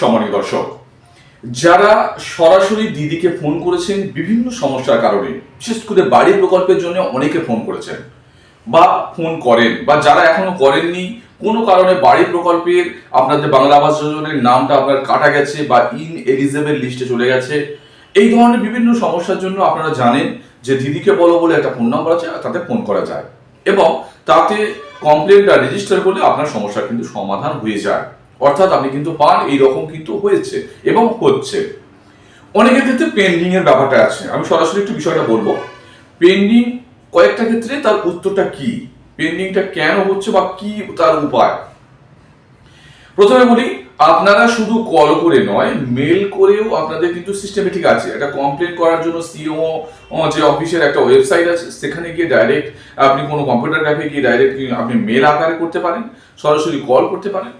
সম্মানীয় দর্শক, যারা সরাসরি দিদিকে ফোন করেছেন বিভিন্ন সমস্যার কারণে, বিশেষ করে বাড়ি প্রকল্পের জন্য অনেকে ফোন করেছেন বা ফোন করেন বা যারা এখনও করেননি, কোনো কারণে বাড়ি প্রকল্পের আপনাদের বাংলা আবাস যোজনার নামটা আপনার কাটা গেছে বা ইন এলিজেবল লিস্টে চলে গেছে, এই ধরনের বিভিন্ন সমস্যার জন্য আপনারা জানেন যে দিদিকে বলো বলে একটা ফোন নাম্বার আছে, তাতে ফোন করা যায় এবং তাতে কমপ্লেনটা রেজিস্টার করলে আপনার সমস্যা কিন্তু সমাধান হয়ে যায়। অর্থাৎ আপনি কিন্তু পান এইরকম কিন্তু হয়েছে এবং হচ্ছে। অনেকের ক্ষেত্রে পেন্ডিং এর ব্যাপারটা আছে। আমি সরাসরি একটু বিষয়টা বলব। পেন্ডিং কয়েকটা ক্ষেত্রে তার উত্তরটা কি? পেন্ডিংটা কেন হচ্ছে বা কি তার উপায়? প্রথমে বলি, আপনারা শুধু কল করে নয় মেল করেও আপনাদের কিন্তু সিস্টেমেটিক আছে। একটা কমপ্লেন করার জন্য সিও যে অফিসের একটা ওয়েবসাইট আছে, সেখানে গিয়ে ডাইরেক্ট আপনি কোনো কম্পিউটার ক্যাফে গিয়ে ডাইরেক্ট আপনি মেল আকারে করতে পারেন, সরাসরি কল করতে পারেন।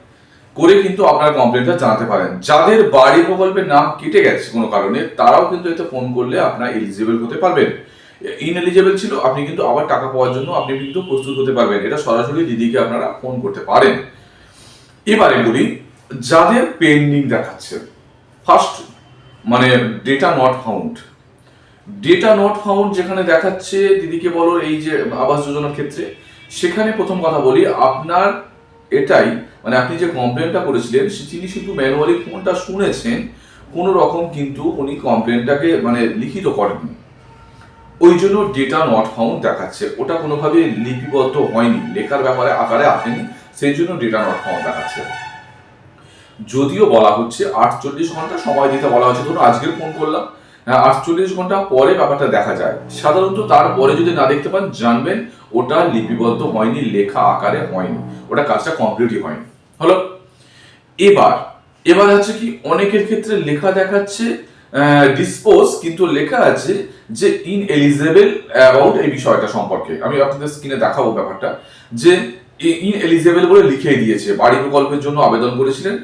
করে কিন্তু আপনার কমপ্লেনটা জানাতে পারেন। যাদের বাড়ি প্রকল্পের নাম কেটে গেছে কোনো কারণে, তারাও কিন্তু এতে ফোন করলে আপনার এলিজিবল হতে পারবেন। ইন এলিজিবল ছিল, আপনি কিন্তু আবার টাকা পাওয়ার জন্য আপনি কিন্তু প্রস্তুত হতে পারবেন। এটা সরাসরি দিদিকে আপনারা ফোন করতে পারেন। এবারে বলি, যাদের পেন্ডিং দেখাচ্ছে ফার্স্ট মানে data not found data not found যেখানে দেখাচ্ছে, দিদিকে বলো, এই যে আবাস যোজনার ক্ষেত্রে, সেখানে প্রথম কথা বলি, আপনার এটাই মানে আপনি যে কমপ্লেনটা করেছিলেন তিনি শুধু ম্যানুয়ালি ফোনটা শুনেছেন, কোনো রকম কিন্তু উনি কমপ্লেনটাকে মানে লিখিত করেননি। ওই জন্য ডেটা নট ফাউন্ড দেখাচ্ছে। ওটা কোনোভাবে লিপিবদ্ধ হয়নি, লেখার ব্যাপারে আকারে আসেনি, সেই জন্য ডেটা নট ফাউন্ড দেখাচ্ছে। যদিও বলা হচ্ছে আটচল্লিশ ঘণ্টা সময় দিতে বলা হচ্ছে। ধরুন আজকের ফোন করলাম আটচল্লিশ ঘণ্টা পরে ব্যাপারটা দেখা যায়। সাধারণত তারপরে যদি না দেখতে পান, জানবেন ওটা লিপিবদ্ধ হয়নি, লেখা আকারে হয়নি, ওটা কাজটা কমপ্লিটই হয়নি। হলো? এবার এবার আছে কি, অনেকের ক্ষেত্রে লেখা দেখাচ্ছে ডিসপোজ কিন্তু লেখা আছে যে ইন এলিজেবল অ্যাবাউট এই বিষয়টা সম্পর্কে। আমি আপনাদের স্ক্রিনে দেখাবো ব্যাপারটা, যে ইন এলিজেবল বলে লিখে দিয়েছে। বাড়ি প্রকল্পের জন্য আবেদন করেছিলেন।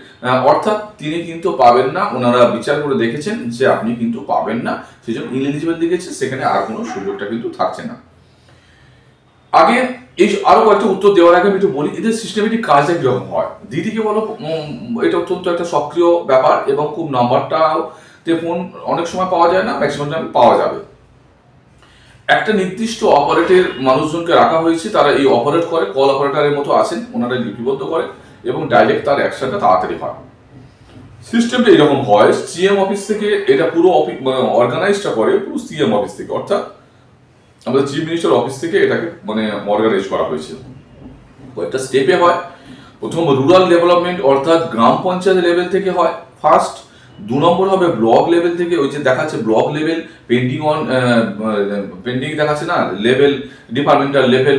অর্থাৎ তিনি কিন্তু পাবেন না। ওনারা বিচার করে দেখেছেন যে আপনি কিন্তু পাবেন না। সেই জন্য ইন এলিজেবল লিখেছে। সেখানে আর কোনো সুযোগটা কিন্তু থাকছে না। আগে এই আরও কয়েকটা উত্তর দেওয়ার আগে আমি একটু বলি, এদের সিস্টেমেটিক কাজটা কীরকম হয়। দিদিকে বলো এটা অত্যন্ত একটা সক্রিয় ব্যাপার এবং খুব নাম্বারটাও তে ফোন অনেক সময় পাওয়া যায় না ম্যাক্সিমাম টাইম পাওয়া যাবে। একটা নির্দিষ্ট অপারেটের মানুষজনকে রাখা হয়েছে, তারা এই অপারেট করে, কল অপারেটারের মতো আছেন ওনারা লিপিবদ্ধ করে এবং ডাইরেক্ট তার অ্যাকশনটা তাড়াতাড়ি হয়। সিস্টেমটা এরকম হয় সিএম অফিস থেকে এটা পুরো অর্গানাইজটা করে পুরো সিএম অফিস থেকে, অর্থাৎ আমাদের চিফ মিনিস্টার অফিস থেকে এটাকে মানে অর্গানাইজ করা হয়েছে। কয়েকটা স্টেপে হয়। প্রথম রুরাল ডেভেলপমেন্ট অর্থাৎ গ্রাম পঞ্চায়েত লেভেল থেকে হয়। ফার্স্ট দু নম্বর হবে ব্লক লেভেল থেকে, ওই যে দেখাচ্ছে block level pending on pending দেখাচ্ছে না লেভেল ডিপার্টমেন্টাল লেভেল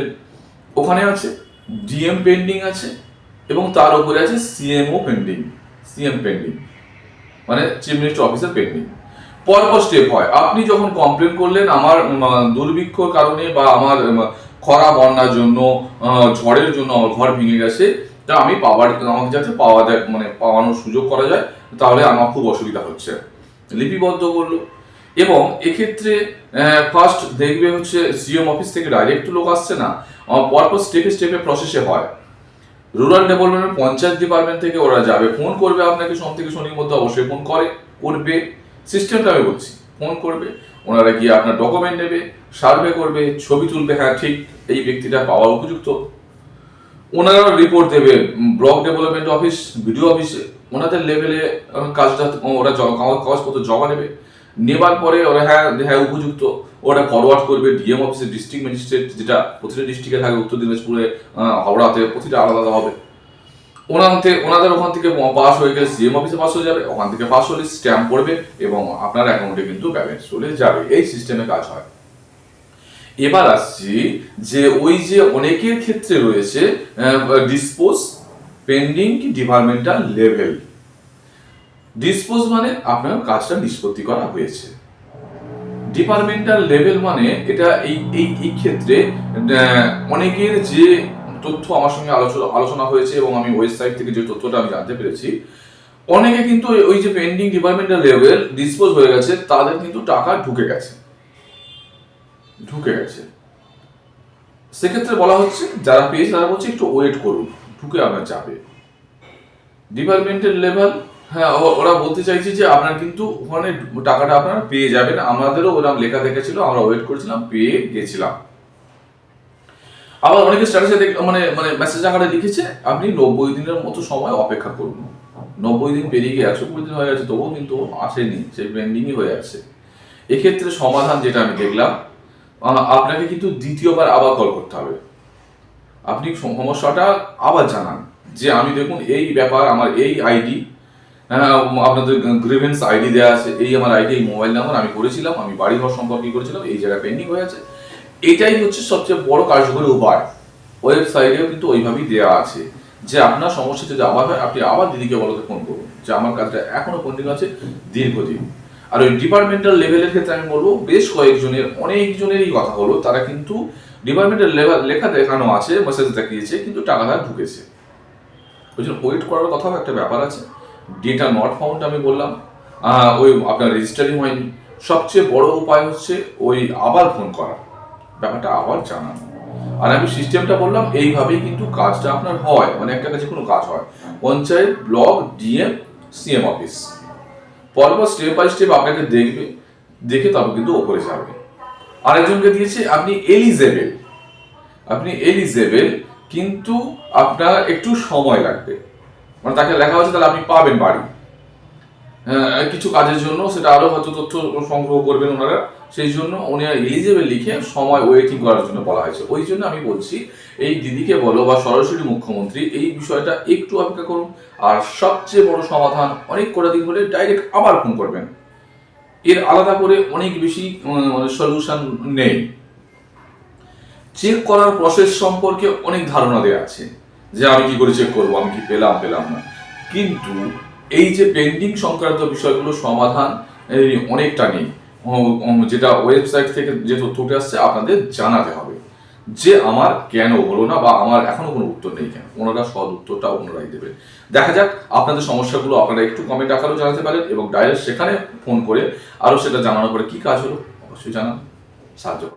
ওখানে আছে ডিএম পেন্ডিং আছে, এবং তার উপরে আছে সিএমও পেন্ডিং সিএম পেন্ডিং মানে চিফ মিনিস্টার অফিসার পেন্ডিং পরপর স্টেপ হয়। আপনি যখন কমপ্লেন করলেন আমার দুর্ভিক্ষর কারণে বা আমার খরা বন্যার জন্য ঝড়ের জন্য আমার ঘর ভেঙে গেছে, তা আমি পাওয়ার, আমাকে যাতে পাওয়া যায় মানে পাওয়ানোর সুযোগ করা যায় তাহলে আমার খুব অসুবিধা হচ্ছে। লিপিবদ্ধ করল। এবং এক্ষেত্রে ফার্স্ট দেখবে হচ্ছে সিএম অফিস থেকে ডাইরেক্ট লোক আসছে না পরপর স্টেপে স্টেপে প্রসেসে হয়। রুরাল ডেভেলপমেন্ট পঞ্চায়েত ডিপার্টমেন্ট থেকে ওরা যাবে। ফোন করবে আপনাকে, সোম থেকে শনির মধ্যে অবশ্যই ফোন করে, করবে। সিস্টেমটা আমি বলছি ফোন করবে। ওনারা গিয়ে আপনার ডকুমেন্ট নেবে সার্ভে করবে, ছবি তুলবে। হ্যাঁ ঠিক, এই ব্যক্তিটা পাওয়ার উপযুক্ত। ওনারা রিপোর্ট দেবে ব্লক ডেভেলপমেন্ট অফিস বিডিও অফিসে ওনাদের লেভেলে কাজটা, ওরা কাগজ- কাগজপত্র জমা নেবে। নেবার পরে ওরা হ্যাঁ হ্যাঁ উপযুক্ত। ওরা ফরওয়ার্ড করবে ডিএম অফিসে ডিস্ট্রিক্ট ম্যাজিস্ট্রেট যেটা প্রতিটা ডিস্ট্রিক্টে থাকে, উত্তর দিনাজপুরে হাওড়াতে প্রতিটা আলাদা আলাদা হবে। ওনার থেকে, ওনাদের ওখান থেকে পাস হয়ে গেলে সিএম অফিসে পাস হয়ে যাবে। ওখান থেকে পাস হলে স্ট্যাম্প করবে এবং আপনার অ্যাকাউন্টে কিন্তু ব্যালেন্স চলে যাবে। এই সিস্টেমে কাজ হয়। এবার আসছি যে ওই যে অনেকের ক্ষেত্রে রয়েছে ডিসপোজ পেন্ডিং কি ডিপার্টমেন্টাল লেভেল ডিসপোজ মানে আপনার কাজটা নিষ্পত্তি করা হয়েছে। ডিপার্টমেন্টাল লেভেল মানে এটা এই এই এই ক্ষেত্রে অনেকের যে তথ্য আমার সঙ্গে আলোচনা আলোচনা হয়েছে এবং আমি ওয়েবসাইট থেকে যে তথ্যটা আমি জানতে পেরেছি, অনেকে কিন্তু ওই- যে পেন্ডিং ডিপার্টমেন্টাল লেভেল ডিসপোজ হয়ে গেছে, তাদের কিন্তু টাকা ঢুকে গেছে। ঢুকে গেছে। সেক্ষেত্রে বলা হচ্ছে, যারা পেয়েছে তারা বলছে একটু ওয়েট করুন, ঢুকে আপনার যাবে ডিপার্টমেন্টের লেভেল হ্যাঁ ওরা বলতে চাইছে যে আপনার কিন্তু ওখানে টাকাটা আপনারা পেয়ে যাবেন। আমাদেরও ওরকম লেখা দেখেছিল আমরা ওয়েট করেছিলাম, পেয়ে গেছিলাম। আবার অনেকে স্ট্যাটাসে দেখ মানে মানে মেসেজ আকারে লিখেছে, আপনি নব্বই দিনের মতো সময় অপেক্ষা করুন। নব্বই দিন পেরিয়ে গিয়ে একশো কুড়ি দিন হয়ে গেছে, তবুও কিন্তু আসেনি, সেই পেন্ডিংই হয়ে আছে। এক্ষেত্রে সমাধান যেটা আমি দেখলাম আপনাকে কিন্তু দ্বিতীয়বার আবার কল করতে হবে। আপনি সমস্যাটা আবার জানান যে আমি দেখুন এই ব্যাপার, আমার এই আইডি আপনাদের গ্রিভেন্স আইডি দেওয়া আছে, এই আমার আইডি এই মোবাইল নাম্বার আমি করেছিলাম, আমি বাড়ি ঘর সম্পর্কে করেছিলাম, এই জায়গায় পেন্ডিং হয়ে আছে। এটাই হচ্ছে সবচেয়ে বড় কার্যকরী উপায়। ওয়েবসাইটেও কিন্তু ওইভাবেই দেওয়া আছে যে আপনার সমস্যা যদি আবার হয়, আপনি আবার দিদিকে বলতে ফোন করুন যে আমার কাজটা এখনও পেন্ডিং আছে, দীর্ঘদিন। আর ওই ডিপার্টমেন্টাল লেভেলের ক্ষেত্রে আমি বলব, বেশ কয়েকজনের, অনেকজনেরই কথা হলো, তারা কিন্তু ডিপার্টমেন্টাল লেভেল লেখা দেখানো আছে মেসেজ দেখিয়েছে, কিন্তু টাকাটা ঢুকেছে। ওই জন্য ওয়েট করার কথাও একটা ব্যাপার আছে। ডেটা নট ফাউন্ড আমি বললাম। ওই আপনার রেজিস্টারিং হয়নি। সবচেয়ে বড় উপায় হচ্ছে ওই আবার ফোন করা। ব্যাপারটা আবার জানানো। আর আমি সিস্টেমটা বললাম, এইভাবেই কিন্তু কাজটা আপনার হয়। মানে একটা কাছে কোনো কাজ হয়। Panchayat, block DM CM office পরপর স্টেপ বাই স্টেপ আপনাকে দেখবে দেখে তবে কিন্তু ওপরে যাবে। আরেকজনকে দিয়েছে আপনি এলিজেবেল আপনি এলিজেবেল কিন্তু আপনার একটু সময় লাগবে। মানে তাকে লেখা হচ্ছে তাহলে আপনি পাবেন বাড়ি। আহ, কিছু কাজের জন্য সেটা আরও হয়তো তথ্য সংগ্রহ করবেন ওনারা। সেই জন্য উনি এলিজেবল লিখে সময় ওয়েটিং করার জন্য বলা হয়েছে। ওই জন্য আমি বলছি, এই দিদিকে বলো বা সরাসরি মুখ্যমন্ত্রী, এই বিষয়টা একটু অপেক্ষা করুন। আর সবচেয়ে বড় সমাধান অনেক করে দিন হলে ডাইরেক্ট আবার ফোন করবেন। এর আলাদা করে অনেক বেশি সলিউশন নেই। চেক করার প্রসেস সম্পর্কে অনেক ধারণা দেওয়া আছে। যে আমি কি করে চেক করব, আমি কি পেলাম পেলাম না। কিন্তু এই যে পেন্ডিং সংক্রান্ত বিষয়গুলো সমাধান অনেকটা নেই। যেটা ওয়েবসাইট থেকে যে তথ্যটি আসছে আপনাদের জানাতে হবে। যে আমার কেন হলো না বা আমার এখনও কোনো উত্তর নেই কেন? ওনারা সদ উত্তরটা ওনারাই দেবে দেখা যাক আপনাদের সমস্যাগুলো আপনারা একটু কমেন্ট আকারেও জানাতে পারেন এবং ডাইরেক্ট সেখানে ফোন করে আরও সেটা জানানোর পরে কী কাজ হলো? অবশ্যই জানান। সাহায্য।